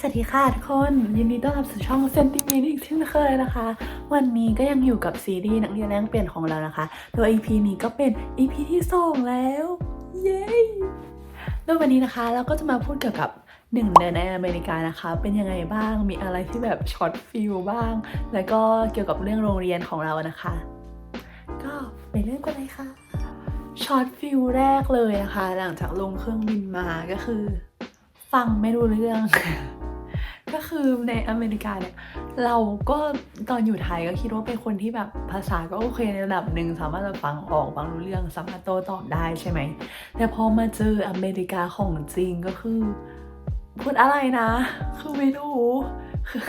สวัสดีค่ะทุกคนยินดีต้อนรับสู่ช่องเซนติเมนอีกเช่นเคยนะคะ วันนี้ก็ยังอยู่กับซีรีส์นักเรียนแลกเปลี่ยนของเรานะคะโดย EP นี้ก็เป็น EP ที่2แล้วเย้โดยวันนี้นะคะเราก็จะมาพูดเกี่ยวกับหนึ่งเดือนในอเมริกานะคะ เป็นยังไงบ้างมีอะไรที่แบบช็อตฟิลบ้าง แล้วก็เกี่ยวกับเรื่องโรงเรียนของเรานะคะ ก็ไปเริ่มกันเลยค่ะช็อตฟิลแรกเลยนะคะ หลังจากลงเครื่องบินมาก็คือ ฟังไม่รู้เรื่อง ก็คือในอเมริกาเนี่ย เราก็ตอนอยู่ไทยก็คิดว่าเป็นคนที่แบบภาษาก็โอเคในระดับหนึ่งสามารถจะฟังออกฟังรู้เรื่องสามารถโต้ตอบได้ใช่ไหม แต่พอมาเจออเมริกาของจริงก็คือพูดอะไรนะ คือไม่รู้คือ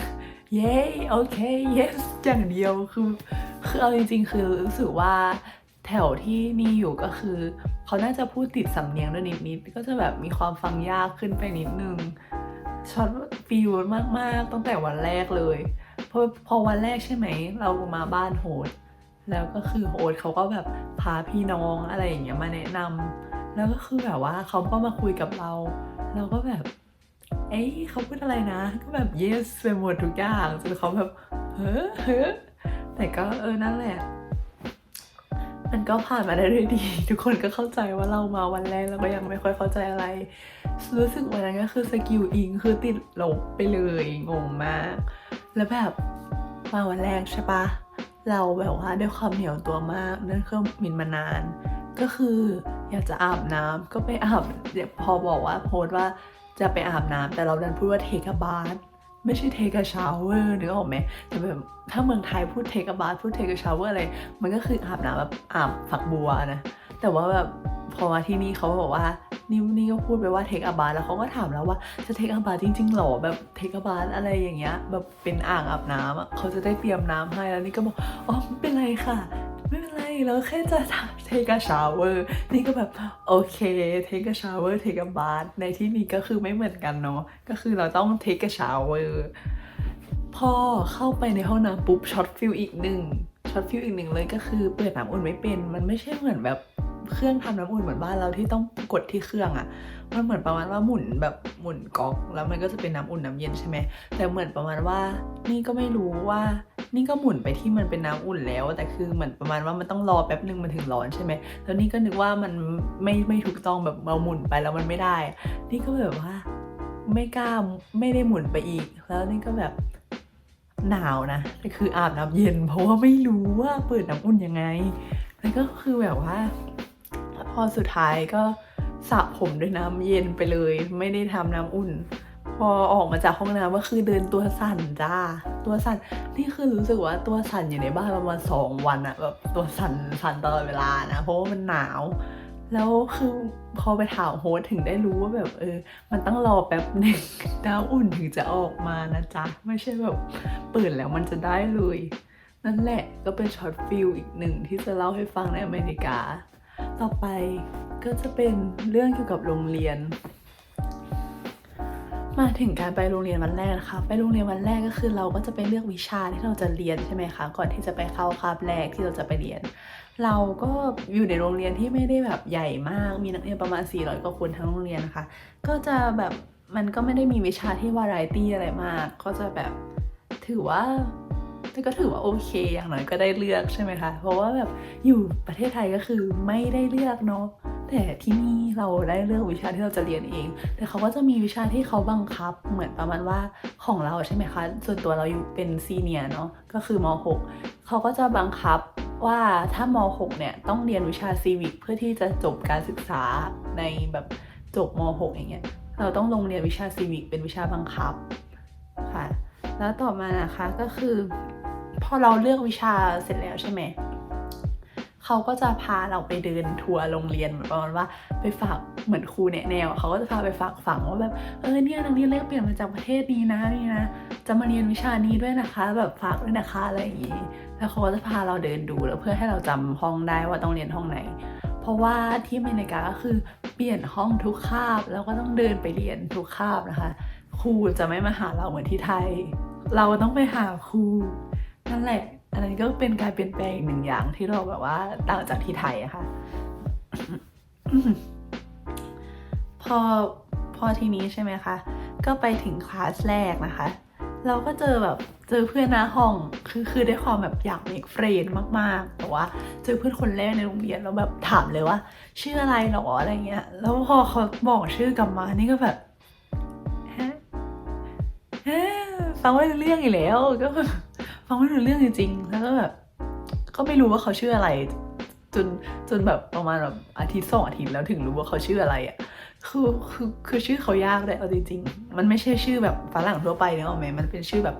เย้โอเค yes อย่างเดียวคือคือเอาจริง ๆ คือรู้สึกว่าแถวที่นี่อยู่ก็คือ เขาน่าจะพูดติดสำเนียงด้วยนิดๆก็จะแบบมีความฟังยากขึ้นไปนิดนึงช็อตฟิลมากๆตั้งแต่วันแรกเลยพอพอวันแรกใช่ไหม เรามาบ้านโฮสแล้วก็คือโฮสเขาก็แบบพาพี่น้องอะไรอย่างเงี้ยมาแนะนำแล้วก็คือแบบว่าเขาก็มาคุยกับเรา เราก็แบบ เอ้ยเขาพูดอะไรนะ ก็แบบ yes ไปหมดทุกอย่างจนเขาแบบเฮ้อเฮ้อแต่ก็เออนั่นแหละ มันก็ผ่านมาได้ด้วยดี ทุกคนก็เข้าใจว่าเรามาวันแรกแล้วก็ยังไม่ค่อยเข้าใจอะไร รู้สึกวันนั้นก็คือสกิลอิงคือติดลบไปเลยงงมาก แล้วแบบมาวันแรกใช่ปะเราแบบว่าด้วยความเหนียวตัวมากเนื่องเครื่องบินมานาน ก็คืออยากจะอาบน้ำก็ไปอาบเดี๋ยวพอบอกว่าโพสต์ว่าจะไปอาบน้ำแต่เราดันพูดว่าเทคบาร์ ไม่ใช่เทคชาวเวอร์นึกออกไหมแต่แบบถ้าเมืองไทยพูดเทคบาร์พูดเทคชาวเวอร์อะไร มันก็คืออาบน้ำแบบอาบฝักบัวนะ แต่ว่าแบบพอมาที่นี่เขาบอกว่านี่นี่ก็พูดไปว่าเทคอาบาแล้วเขาก็ถามแล้วว่าจะเทคอาบาจริงๆหรอแบบเทคอาบาอะไรอย่างเงี้ยแบบเป็นอ่างอาบน้ำอะเขาจะได้เตรียมน้ำให้แล้วนี่ก็บอกอ๋อไม่เป็นไรค่ะ ไม่เป็นไรเราแค่จะเทคชาวเวอร์นี่ก็แบบโอเคเทคชาวเวอร์เทคบาในที่นี้ก็คือไม่เหมือนกันเนาะก็คือเราต้องเทคชาวเวอร์พอเข้าไปในห้องน้ำปุ๊บช็อตฟิลอีกหนึ่งช็อตฟิลอีกหนึ่งเลยก็คือเปิดน้ำอุ่นไม่เป็น มันไม่ใช่เหมือนแบบ เครื่องทำน้ำอุ่นเหมือนบ้านเราที่ต้องกดที่เครื่องอะ่ะ มันเหมือนประมาณว่าหมุนแบบหมุนก๊อกแล้วมันก็จะเป็นน้ำอุ่นน้ำเย็นใช่ไหมแต่เหมือนประมาณว่านี่ก็ไม่รู้ว่านี่ก็หมุนไปที่มันเป็นน้ำอุ่นแล้ว แต่คือเหมือนประมาณว่ามันต้องรอแป๊บหนึ่งมันถึงร้อนใช่ไหมแล้วนี่ก็นึกว่ามันไม่ไม่ถูกต้องแบบเราหมุนไปแล้วมันไม่ได้ นี่ก็แบบว่าไม่กล้าไม่ได้หมุนไปอีก แล้วนี่ก็แบบหนาวนะแต่คืออาบน้ำเย็น เพราะว่าไม่รู้ว่าเปิดน้ำอุ่นยังไงแล้วก็คือแบบว่า พอสุดท้ายก็สระผมด้วยน้ำเย็นไปเลย ไม่ได้ทำน้ำอุ่น พอออกมาจากห้องน้ำก็คือเดินตัวสั่นจ้า ตัวสั่นนี่คือรู้สึกว่าตัวสั่นอยู่ในบ้านประมาณสองวันอะแบบตัวสั่นสั่นตลอดเวลานะเพราะว่ามันหนาว แล้วคือพอไปถามโฮสถึงได้รู้ว่าแบบเออ มันต้องรอแป๊บหนึ่งน้ำอุ่นถึงจะออกมานะจ๊ะไม่ใช่แบบเปิดแล้วมันจะได้เลยนั่นแหละก็เป็นช็อตฟิลอีกหนึ่งที่จะเล่าให้ฟังในอเมริกา ต่อไปก็จะเป็นเรื่องเกี่ยวกับโรงเรียน มาถึงการไปโรงเรียนวันแรกนะคะไปโรงเรียนวันแรกก็คือเราก็จะไปเลือกวิชาที่เราจะเรียนใช่ไหมคะก่อนที่จะไปเข้าคาบแรกที่เราจะไปเรียน เราก็อยู่ในโรงเรียนที่ไม่ได้แบบใหญ่มากมีนักเรียนประมาณ 400กว่าคนทั้งโรงเรียนนะคะ ก็จะแบบมันก็ไม่ได้มีวิชาที่วาไรตี้อะไรมาก ก็จะแบบถือว่า แต่ก็ถือว่าโอเคอย่างน้อยก็ได้เลือกใช่ไหมคะ เพราะว่าแบบอยู่ประเทศไทยก็คือไม่ได้เลือกเนาะแต่ที่นี่เราได้เลือกวิชาที่เราจะเรียนเอง แต่เขาก็จะมีวิชาที่เขาบังคับ เหมือนประมาณว่าของเราใช่ไหมคะ ส่วนตัวเราอยู่เป็นซีเนียร์เนาะ ก็คือม .6 เขาก็จะบังคับว่าถ้าม 6 เนี่ยต้องเรียนวิชาซีวิกเพื่อที่จะจบการศึกษาในแบบจบม .6 อย่างเงี้ย เราต้องลงเรียนวิชาซีวิกเป็นวิชาบังคับค่ะ แล้วต่อมานะคะก็คือ พอเราเลือกวิชาเสร็จแล้วใช่ไหมเขาก็จะพาเราไปเดินทัวร์โรงเรียนเหมือนประมาณว่าไปฝากเหมือนครูแนะแนวเขาก็จะพาไปฝากฝังว่าแบบเออเนี่ยนักเรียนแลกเปลี่ยนมาจากประเทศนี้นะนี่นะจะมาเรียนวิชานี้ด้วยนะคะ แบบฝากด้วยนะคะอะไรอย่างนี้แล้วเขาก็จะพาเราเดินดูแล้วเพื่อให้เราจำห้องได้ว่าต้องเรียนห้องไหน เพราะว่าที่อเมริกาก็คือเปลี่ยนห้องทุกคาบแล้วก็ต้องเดินไปเรียนทุกคาบนะคะ ครูจะไม่มาหาเราเหมือนที่ไทย เราต้องไปหาครู นั่นแหละ อันนั้นก็เป็นการเปลี่ยนแปลงอีกหนึ่งอย่างที่เราแบบว่าต่างจากที่ไทยอะค่ะ พอพอทีนี้ใช่ไหมคะ ก็ไปถึงคลาสแรกนะคะ เราก็เจอแบบเจอเพื่อนหน้าห้อง คือคือได้ความแบบอยากเมกเฟรนมากๆ แต่ว่าเจอเพื่อนคนแรกในโรงเรียนแล้วแบบถามเลยว่า ชื่ออะไรหรออะไรเงี้ย แล้วพอเขาบอกชื่อกลับมา นี่ก็แบบฮะฮะฟังไม่รู้เรื่องอีกแล้วก็ ฟังไม่รู้เรื่องจริงๆแล้วก็แบบก็ไม่รู้ว่าเขาชื่ออะไร จนจนแบบประมาณแบบอาทิตย์สองอาทิตย์แล้วถึงรู้ว่าเขาชื่ออะไรอะคือคือคือชื่อเขายากเลยเอาจริงๆ มันไม่ใช่ชื่อแบบฝรั่งทั่วไปเนอะแม่มันเป็นชื่อแบบ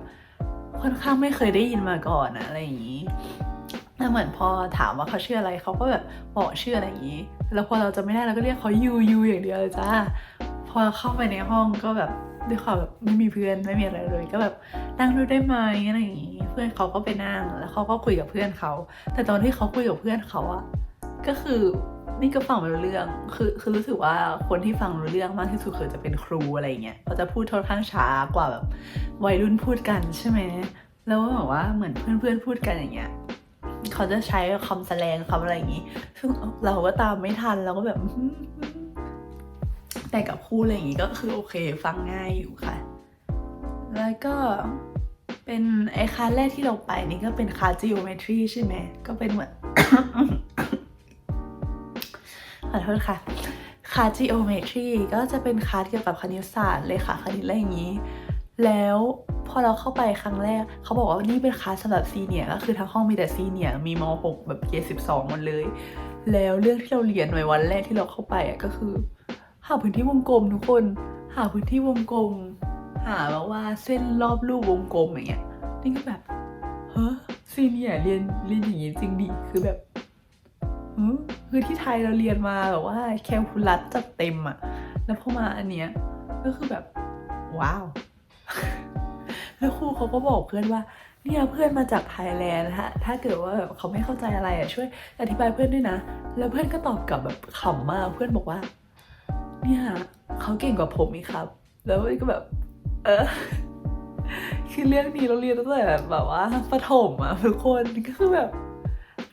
ค่อนข้างไม่เคยได้ยินมาก่อนอะอะไรอย่างนี้แล้วเหมือนพอถามว่าเขาชื่ออะไรเขาก็แบบบอกชื่ออะไรอย่างนี้ แล้วพอเราจะไม่ได้เราก็เรียกเขายูยูอย่างเดียวเลยจ้าพอเข้าไปในห้องก็แบบ ด้วยความแบบไม่มีเพื่อนไม่มีอะไรเลย ก็แบบนั่งดูได้ไหมอะไรอย่างนี้ เพื่อนเขาก็ไปนั่งแล้วเขาก็คุยกับเพื่อนเขา แต่ตอนที่เขาคุยกับเพื่อนเขาอะก็คือนี่ก็ฟังไม่รู้เรื่อง คือคือรู้สึกว่าคนที่ฟังรู้เรื่องมากที่สุดคือจะเป็นครูอะไรเงี้ยเขาจะพูดค่อนข้างช้ากว่าแบบวัยรุ่นพูดกันใช่ไหมแล้วก็แบบว่าเหมือนเพื่อนๆพูดกันอย่างเงี้ยเขาจะใช้คำแสดงคำอะไรอย่างงี้ ซึ่งเราก็ตามไม่ทันเราก็แบบ แต่กับครูอะไรอย่างงี้ก็คือโอเคฟังง่ายอยู่ค่ะ แล้วก็เป็นไอ้คลาสแรกที่เราไปนี่ก็เป็นคลาส geometry ใช่ไหมก็เป็นเหมือนขอโทษค่ะคลาส geometry ก็จะเป็นคลาสเกี่ยวกับคณิตศาสตร์เลยค่ะคณิตอะไรอย่างนี้ แล้วพอเราเข้าไปครั้งแรก เขาบอกว่านี่เป็นคลาสสำหรับซีเนียก็คือทั้งห้องมีแต่ซีเนียมีม .6 แบบเกรด12หมดเลย แล้วเรื่องที่เราเรียนไว้วันแรกที่เราเข้าไปอะก็คือาพื้นที่วงกลมทุกคน หาพื้นที่วงกลม หาแบบว่าเส้นรอบรูปวงกลมอย่างเงี้ย นี่ก็แบบเฮ้อซีเนียเรียนเรียนอย่างงี้จริงดิ คือแบบเฮ้คือที่ไทยเราเรียนมาแบบว่าแคลคูลัสจัดเต็มอะแล้วพอมาอันเนี้ยก็คือแบบว้าว แล้วครูเขาก็บอกเพื่อนว่าเนี่ยเพื่อนมาจากไทยแลนด์ถ้าถ้าเกิดว่าแบบเขาไม่เข้าใจอะไรอะช่วยอธิบายเพื่อนด้วยนะ แล้วเพื่อนก็ตอบกลับแบบขำมากเพื่อนบอกว่า เนี่ยเขาเก่งกว่าผมอีกครับ แล้วก็แบบ เออคือเรื่องนี้เราเรียนตั้งแต่แบบว่าประถมอะทุกคนก็คือแบบ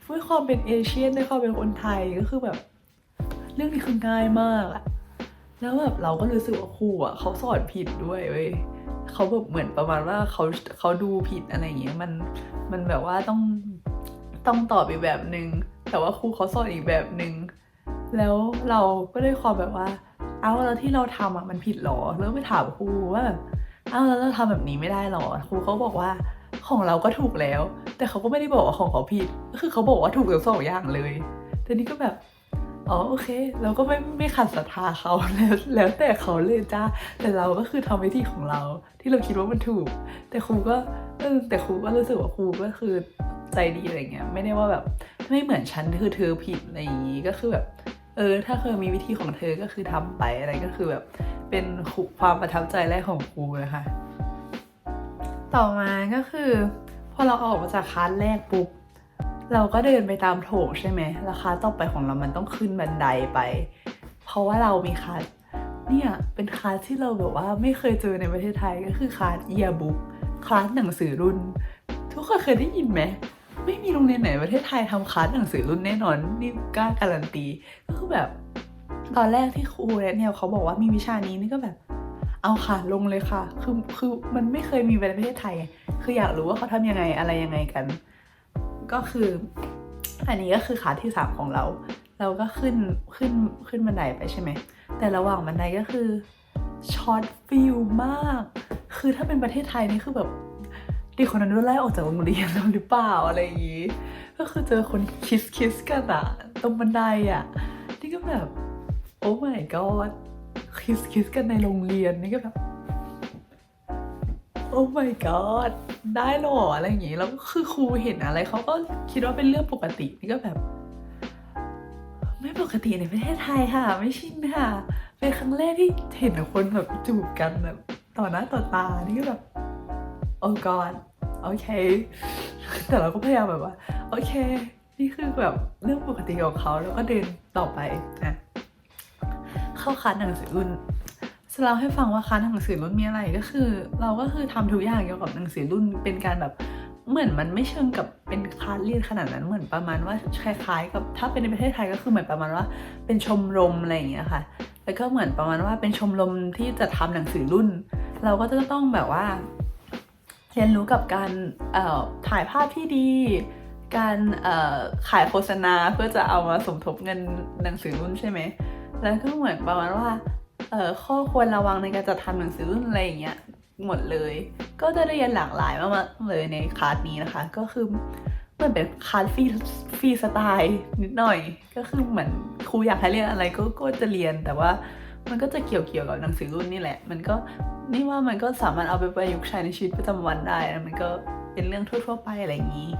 ด้วยความเป็นเอเชียนด้วยความเป็นคนไทยก็คือแบบ เรื่องนี้คือง่ายมากอะแล้วแบบเราก็รู้สึกว่าครูอะเขาสอนผิดด้วยเว้ยเขาแบบเหมือนประมาณว่าเขาเขาดูผิดอะไรอย่างเงี้ยมันมันแบบว่าต้องต้องตอบอีกแบบหนึง่งแต่ว่าครูเขาสอนอีกแบบหนึง่งแล้วเราก็ได้ความแบบว่า เอาแล้วที่เราทำอะมันผิดหรอแล้วไปถามครูว่าแบบเอาแล้วเราทำแบบนี้ไม่ได้หรอครูเขาบอกว่าของเราก็ถูกแล้ว แต่เขาก็ไม่ได้บอกว่าของเขาผิดก็คือเขาบอกว่าถูกทั้งสองอย่างเลยแต่นี่ก็แบบอ๋อโอเค เราก็ไม่ไม่ขัดศรัทธาเขาแล้วแล้วแต่เขาเลยจ้าแต่เราก็คือทำวิธีของเรา ที่เราคิดว่ามันถูก แต่ครูก็เออแต่ครูก็รู้สึกว่าครูก็คือใจดีอะไรเงี้ยไม่ได้ว่าแบบไม่เหมือนฉันคือเธอผิดอะไรอย่างงี้ก็คือแบบ เออ ถ้าเคยมีวิธีของเธอก็คือทำไปอะไรก็คือแบบเป็นความประทับใจแรกของครูนะคะ ต่อมาก็คือ พอเราออกมาจากคลาสแรกปุ๊บเราก็เดินไปตามโถงใช่ไหมแล้วคาต่อไปของเรามันต้องขึ้นบันไดไป เพราะว่าเรามีคลาสเนี่ยเป็นคลาสที่เราแบบว่าไม่เคยเจอในประเทศไทยก็คือคลาสเยียบุ๊กคลาสหนังสือรุ่น ทุกคนเคยได้ยินไหม ไม่มีโรงเรียนไหนประเทศไทยทำคลาสหนังสือรุ่นแน่นอนนี่กล้าการันตีก็คือแบบ ตอนแรกที่ครูเนี่ยเขาบอกว่ามีวิชานี้นี่ก็แบบ เอาค่ะลงเลยค่ะ คือคือมันไม่เคยมีในประเทศไทย คืออยากรู้ว่าเขาทำยังไงอะไรยังไงกัน ก็คือ อันนี้ก็คือขาที่สามของเรา เราก็ขึ้นขึ้นขึ้นบันไดไปใช่ไหมแต่ระหว่างบันไดก็คือช็อตฟิลมาก คือถ้าเป็นประเทศไทยนี่คือแบบ เด็กคนนั้นโดนไล่ออกจากโรงเรียนแล้วหรือเปล่าอะไรอย่างงี้ ก็คือเจอคนคิสคิสกันอะตรงบันไดอะนี่ก็แบบโอ้ my god คิสคิสกันในโรงเรียนนี่ก็แบบโอ้ my god ได้หรออะไรอย่างงี้แล้วคือครูเห็นอะไรเขาก็คิดว่าเป็นเรื่องปกตินี่ก็แบบ ไม่ปกติในประเทศไทยค่ะ ไม่ชินค่ะ เป็นครั้งแรกที่เห็นคนแบบจูบกันแบบต่อหน้าต่อตานี่ก็แบบโอ้ god โอเค แต่เราก็พยายามแบบว่า โอเค นี่คือแบบเรื่องปกติของเขาแล้วก็เดินต่อไปนะเข้าคลาสหนังสือรุ่นจะเล่าให้ฟังว่าคลาสหนังสือรุ่นมีอะไรก็คือ เราก็คือทำทุกอย่างเกี่ยวกับหนังสือรุ่นเป็นการแบบเหมือนมันไม่เชิงกับเป็นคลาสเรียนขนาดนั้นเหมือนประมาณว่าคล้ายๆกับถ้าเป็นในประเทศไทยก็คือเหมือนประมาณว่าเป็นชมรมอะไรอย่างเงี้ยค่ะ แล้วก็เหมือนประมาณว่าเป็นชมรมที่จะทำหนังสือรุ่น เราก็จะต้องแบบว่า เรียนรู้กับการเอ่อถ่ายภาพที่ดี การเอ่อขายโฆษณาเพื่อจะเอามาสมทบเงินหนังสือรุ่นใช่ไหม แล้วก็เหมือนประมาณว่าเอ่อข้อควรระวังในการจัดทำหนังสือรุ่นอะไรอย่างเงี้ยหมดเลย ก็จะเรียนหลากหลายมากๆเลยในคลาสนี้นะคะ ก็คือเหมันเป็นคลาสฟรีฟรีสไตล์นิดหน่อย ก็คือเหมือนครูอยากให้เรียนอะไรก็ก็จะเรียนแต่ว่า มันก็จะเกี่ยวเกี่ยวกับหนังสือรุ่นนี่แหละ มันก็นี่ว่ามันก็สามารถเอาไปประยุกต์ใช้ในชีวิตประจำวันได้นะมันก็เป็นเรื่องทั่ว ๆ ไปอะไรอย่างนี้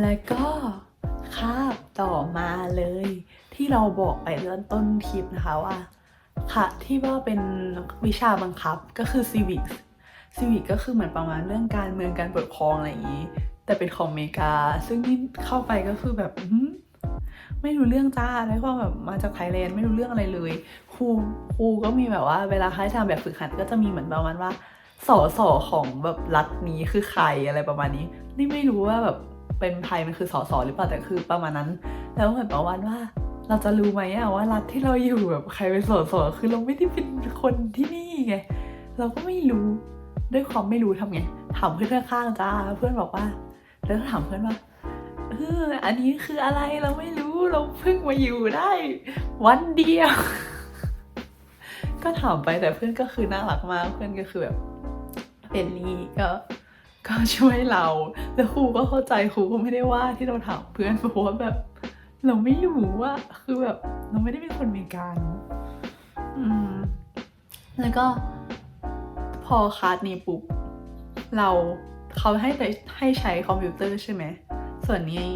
แล้วก็คาบต่อมาเลย ที่เราบอกไปเริ่มต้นคลิปนะคะว่าค่ะที่ว่าเป็นวิชาบังคับก็คือ civics civics ก็คือเหมือนประมาณเรื่องการเมืองการปกครองอะไรอย่างนี้ แต่เป็นของเมกา ซึ่งนี่เข้าไปก็คือแบบไม่รู้เรื่องจ้าแล้วก็แบบมาจากไทยแลนด์ไม่รู้เรื่องอะไรเลยครูครูก็มีแบบว่า เวลาให้ทำแบบฝึกหัดก็จะมีเหมือนประมาณว่าสอสอของแบบรัฐนี้คือใครอะไรประมาณนี้ นี่ไม่รู้ว่าแบบเป็นไทยมันคือสอสอหรือเปล่าแต่คือประมาณนั้น แล้วเหมือนประมาณว่าเราจะรู้ไหมอะว่ารัฐที่เราอยู่แบบใครเป็นสอสอคือเราไม่ได้เป็นคนที่นี่ไงเราก็ไม่รู้ด้วยความไม่รู้ทำไงถามเพื่อนข้างจ้าเพื่อนบอกว่า แล้วถามเพื่อนว่าเอออันนี้คืออะไรเราไม่รู้เราเพิ่งมาอยู่ได้ วันเดียว ก็ถามไปแต่เพื่อนก็คือน่ารักมากเพื่อนก็คือแบบเป็นนี่ก็ก็ช่วยเรา แล้วครูก็เข้าใจครูก็ไม่ได้ว่าที่เราถามเพื่อนเพราะว่าแบบ เราไม่รู้ว่าคือแบบเราไม่ได้เป็นคนมริกันอืมแล้วก็พอคลาสนี้ปุ๊บเรา เขาให้แต่ให้ใช้คอมพิวเตอร์ใช่ไหม ส่วนนี้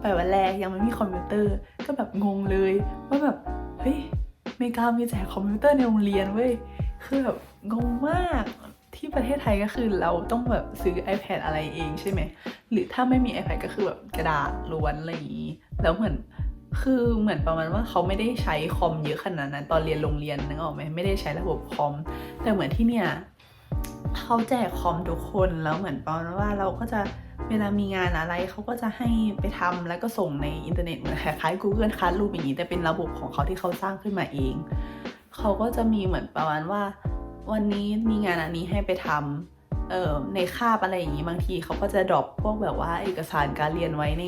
ไปวันแรกยังไม่มีคอมพิวเตอร์ ก็แบบงงเลยว่าแบบเฮ้ยเมกามีแจกคอมพิวเตอร์ในโรงเรียนเว้ยคือแบบงงมากที่ประเทศไทยก็คือเราต้องแบบซื้อ iPad อะไรเองใช่ไหม หรือถ้าไม่มี iPad ก็คือแบบกระดาษล้วนอะไรอย่างนี้ แล้วเหมือนคือเหมือนประมาณว่าเขาไม่ได้ใช้คอมเยอะขนาดนั้นตอนเรียนโรงเรียนนึกออกไหมไม่ได้ใช้ระบบคอม แต่เหมือนที่เนี่ย เขาแจกคอมทุกคนแล้วเหมือนประมาณว่าเราก็จะเวลามีงานอะไรเขาก็จะให้ไปทำแล้วก็ส่งในอินเทอร์เน็ตเหมือนคล้ายๆ Google Classroom อย่างนี้แต่เป็นระบบของเขาที่เขาสร้างขึ้นมาเอง เขาก็จะมีเหมือนประมาณว่า วันนี้มีงานอันนี้ให้ไปทำเอ่อ ในคาบอะไรอย่างนี้บางทีเขาก็จะดรอปพวกแบบว่าเอกสารการเรียนไว้ใน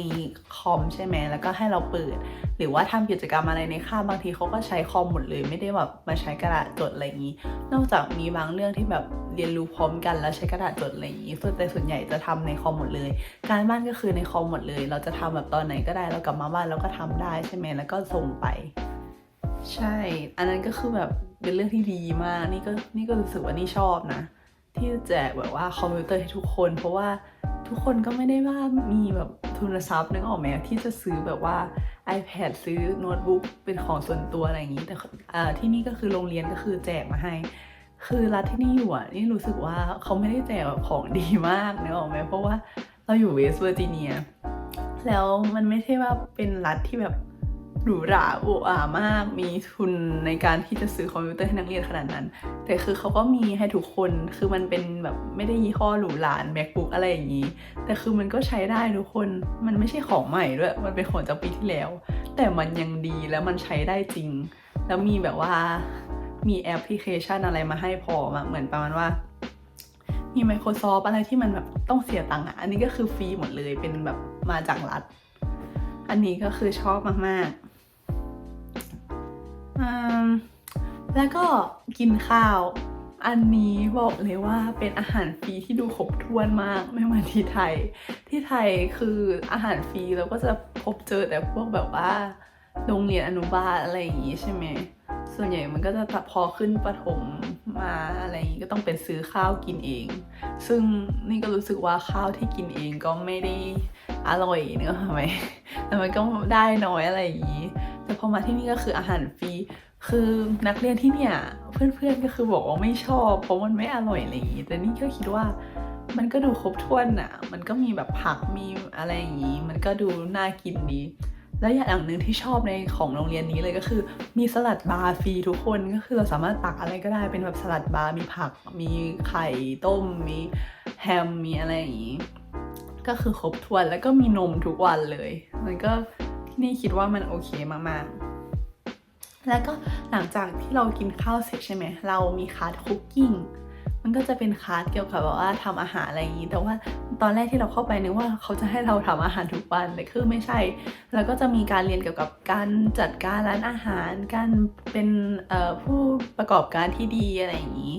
คอมใช่ไหมแล้วก็ให้เราเปิด หรือว่าทำกิจกรรมอะไรในคาบบางทีเขาก็ใช้คอมหมดเลย ไม่ได้แบบมาใช้กระดาษจดอะไรอย่างนี้ นอกจากมีบางเรื่องที่แบบเรียนรู้พร้อมกันแล้วใช้กระดาษจดอะไรอย่างนี้ส่วนแต่ส่วนใหญ่จะทำในคอมหมดเลย การบ้านก็คือในคอมหมดเลย เราจะทำแบบตอนไหนก็ได้เรากลับมาบ้านเราก็ทำได้ใช่ไหมแล้วก็ส่งไป ใช่ อันนั้นก็คือแบบเป็นเรื่องที่ดีมากนี่ก็นี่ก็รู้สึกว่านี่ชอบนะ ที่แจกแบบว่าคอมพิวเตอร์ให้ทุกคน เพราะว่าทุกคนก็ไม่ได้ว่ามีแบบทุนทรัพย์นึกออกไหมที่จะซื้อแบบว่า iPad ซื้อโน้ตบุ๊กเป็นของส่วนตัวอะไรอย่างนี้ แต่ที่นี่ก็คือโรงเรียนก็คือแจกมาให้ คือรัฐที่นี่อยู่อะนี่รู้สึกว่าเขาไม่ได้แจกแบบของดีมากนึกออกไหมเพราะว่าเราอยู่เวสต์เวอร์จิเนียแล้วมันไม่ใช่ว่าเป็นรัฐที่แบบ หรูหราโอ้อามาก มีทุนในการที่จะซื้อคอมพิวเตอร์ให้นักเรียนขนาดนั้น แต่คือเขาก็มีให้ทุกคน คือมันเป็นแบบไม่ได้ยี่ห้อหรูหรา MacBook อะไรอย่างนี้ แต่คือมันก็ใช้ได้ทุกคน มันไม่ใช่ของใหม่ด้วย มันเป็นของจากปีที่แล้ว แต่มันยังดีแล้วมันใช้ได้จริง แล้วมีแบบว่า มีแอปพลิเคชันอะไรมาให้พอมาเหมือนประมาณว่ามี Microsoft อะไรที่มันแบบต้องเสียตังค์อะ อันนี้ก็คือฟรีหมดเลย เป็นแบบมาจากรัฐ อันนี้ก็คือชอบมาก ๆ แล้วก็กินข้าว อันนี้บอกเลยว่าเป็นอาหารฟรีที่ดูครบถ้วนมากไม่เหมือนที่ไทย ที่ไทยคืออาหารฟรีเราก็จะพบเจอแต่พวกแบบว่าโรงเรียนอนุบาลอะไรอย่างงี้ใช่ไหม ส่วนใหญ่มันก็จะพอขึ้นประถมมาอะไรอย่างงี้ก็ต้องเป็นซื้อข้าวกินเอง ซึ่งนี่ก็รู้สึกว่าข้าวที่กินเองก็ไม่ได้อร่อยเนอะไมแต่มันก็ได้น้อยอะไรอย่างนี้ แต่พอมาที่นี่ก็คืออาหารฟรีคือนักเรียนที่เนี่ยเพื่อนๆก็คือบอกว่าไม่ชอบเพราะมันไม่อร่อยอะไรอย่างนี้แต่นี่ก็คิดว่ามันก็ดูครบถ้วนอะ มันก็มีแบบผักมีอะไรอย่างนี้ มันก็ดูน่ากินดี แล้วอย่างหนึ่งที่ชอบในของโรงเรียนนี้เลยก็คือ มีสลัดบาร์ฟรีทุกคนก็คือเราสามารถตักอะไรก็ได้เป็นแบบสลัดบาร์มีผัก มีไข่ต้ม มีแฮมมีอะไรอย่างนี้ ก็คือครบถ้วนแล้วก็มีนมทุกวันเลยมันก็ที่นี่คิดว่ามันโอเคมากๆแล้วก็หลังจากที่เรากินข้าวเสร็จใช่ไหม เรามีคลาสคุกกิ้ง มันก็จะเป็นคลาสเกี่ยวกับแบบว่าทำอาหารอะไรอย่างนี้ แต่ว่าตอนแรกที่เราเข้าไปนึกว่าเขาจะให้เราทำอาหารทุกวันแต่คือไม่ใช่ แล้วก็จะมีการเรียนเกี่ยวกับการจัดการร้านอาหาร การเป็นผู้ประกอบการที่ดีอะไรอย่างนี้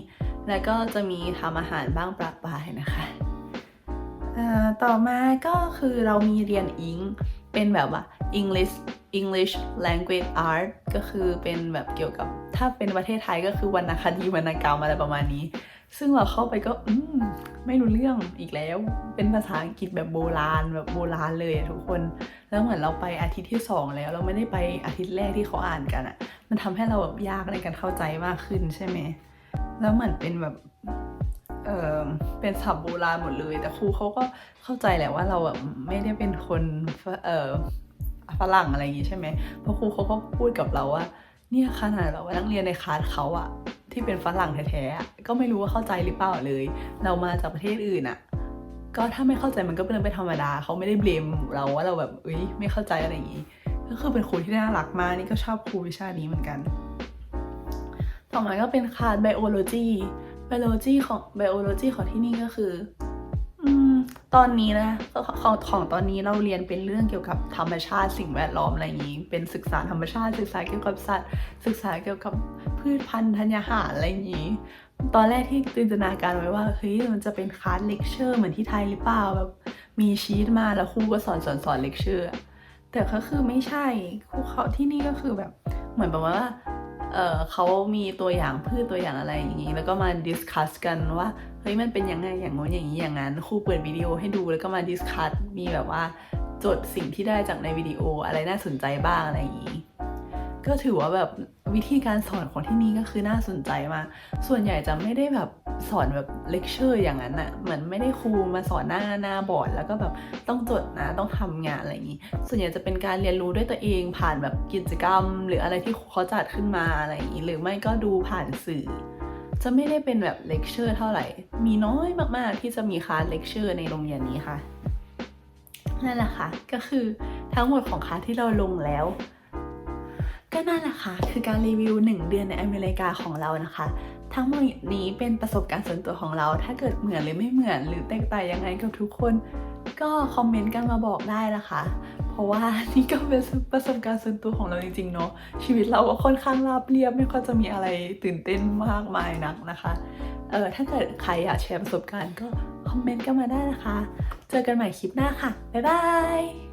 แล้วก็จะมีทำอาหารบ้างประปายนะคะต่อมาก็คือเรามีเรียนอิงเป็นแบบว่า English English Language Art ก็คือเป็นแบบเกี่ยวกับถ้าเป็นประเทศไทยก็คือวรรณคดีวรรณกรรมอะไรประมาณนี้ ซึ่งเราเข้าไปก็อืมไม่รู้เรื่องอีกแล้ว เป็นภาษาอังกฤษแบบโบราณแบบโบราณเลยทุกคน แล้วเหมือนเราไปอาทิตย์ที่สองแล้ว เราไม่ได้ไปอาทิตย์แรกที่เขาอ่านกันอะมันทำให้เราแบบยากในการเข้าใจมากขึ้นใช่ไหม แล้วเหมือนเป็นแบบเออเป็นศัพท์โบราณหมดเลย แต่ครูเขาก็เข้าใจแหละว่าเราแบบไม่ได้เป็นคนเออ ฝรั่งอะไรอย่างงี้ใช่ไหมเพราะครูเขาก็พูดกับเราว่า เนี่ยขนาดแบบว่านักเรียนในคลาสเขาอะที่เป็นฝรั่งแท้ๆก็ไม่รู้ว่าเข้าใจหรือเปล่าเลย เรามาจากประเทศอื่นอะก็ถ้าไม่เข้าใจมันก็เป็นเรื่องเป็นธรรมดาเขาไม่ได้เบลมเราว่าเราแบบเอ้ยไม่เข้าใจอะไรอย่างงี้ก็คือเป็นครูที่น่ารักมากนี่ก็ชอบครูวิชานี้เหมือนกัน ต่อมาก็เป็นคลาส biology biology ของ biology ของที่นี่ก็คือ ตอนนี้นะของของตอนนี้เราเรียนเป็นเรื่องเกี่ยวกับธรรมชาติสิ่งแวดล้อมอะไรอย่างนี้ เป็นศึกษาธรรมชาติศึกษาเกี่ยวกับสัตว์ ศึกษาเกี่ยวกับพืชพันธุ์ธัญญาหารอะไรอย่างนี้ ตอนแรกที่จินตนาการไว้ว่าเฮ้ยมันจะเป็นคลาสเลคเชอร์เหมือนที่ไทยหรือเปล่าแบบมีชีตมาแล้วครูก็สอนสอนสอนเลคเชอร์แต่ก็คือไม่ใช่ครูเขาที่นี่ก็คือแบบเหมือนแบบว่า เเขามีตัวอย่างพืชตัวอย่างอะไรอย่างนี้ แล้วก็มาดิสคัสกันว่าเฮ้ยมันเป็นยังไงอย่างงู้นอย่างนี้อย่างนั้นครูเปิดวิดีโอให้ดูแล้วก็มาดิสคัสมีแบบว่าจดสิ่งที่ได้จากในวิดีโออะไรน่าสนใจบ้างอะไรอย่างนี้ ก็ถือว่าแบบวิธีการสอนของที่นี่ก็คือน่าสนใจมากส่วนใหญ่จะไม่ได้แบบ สอนแบบเลคเชอร์อย่างนั้นอะเหมือนไม่ได้ครูมาสอนหน้าหน้าบอร์ดแล้วก็แบบต้องจดนะต้องทำงานอะไรอย่างนี้ ส่วนใหญ่จะเป็นการเรียนรู้ด้วยตัวเองผ่านแบบกิจกรรม หรืออะไรที่เขาจัดขึ้นมาอะไรอย่างนี้หรือไม่ก็ดูผ่านสื่อ จะไม่ได้เป็นแบบเลคเชอร์เท่าไหร่ มีน้อยมากๆที่จะมีคลาสเลคเชอร์ในโรงเรียนนี้ค่ะนั่นแหละค่ะ ก็คือทั้งหมดของคลาสที่เราลงแล้วก็นั่นแหละค่ะ คือการรีวิว 1 เดือนในอเมริกาของเรานะคะ ทั้งหมดนี้เป็นประสบการณ์ส่วนตัวของเรา ถ้าเกิดเหมือนหรือไม่เหมือน หรือแตกต่างยังไงกับทุกคน ก็คอมเมนต์กันมาบอกได้นะคะ เพราะว่านี่ก็เป็นประสบการณ์ส่วนตัวของเราจริงๆเนาะ ชีวิตเราก็ค่อนข้างราบเรียบไม่ค่อยจะมีอะไรตื่นเต้นมากมายนักนะคะ เออถ้าเกิดใครอยากแชร์ประสบการณ์ก็คอมเมนต์กันมาได้นะคะ เจอกันใหม่คลิปหน้าค่ะ บ๊ายบาย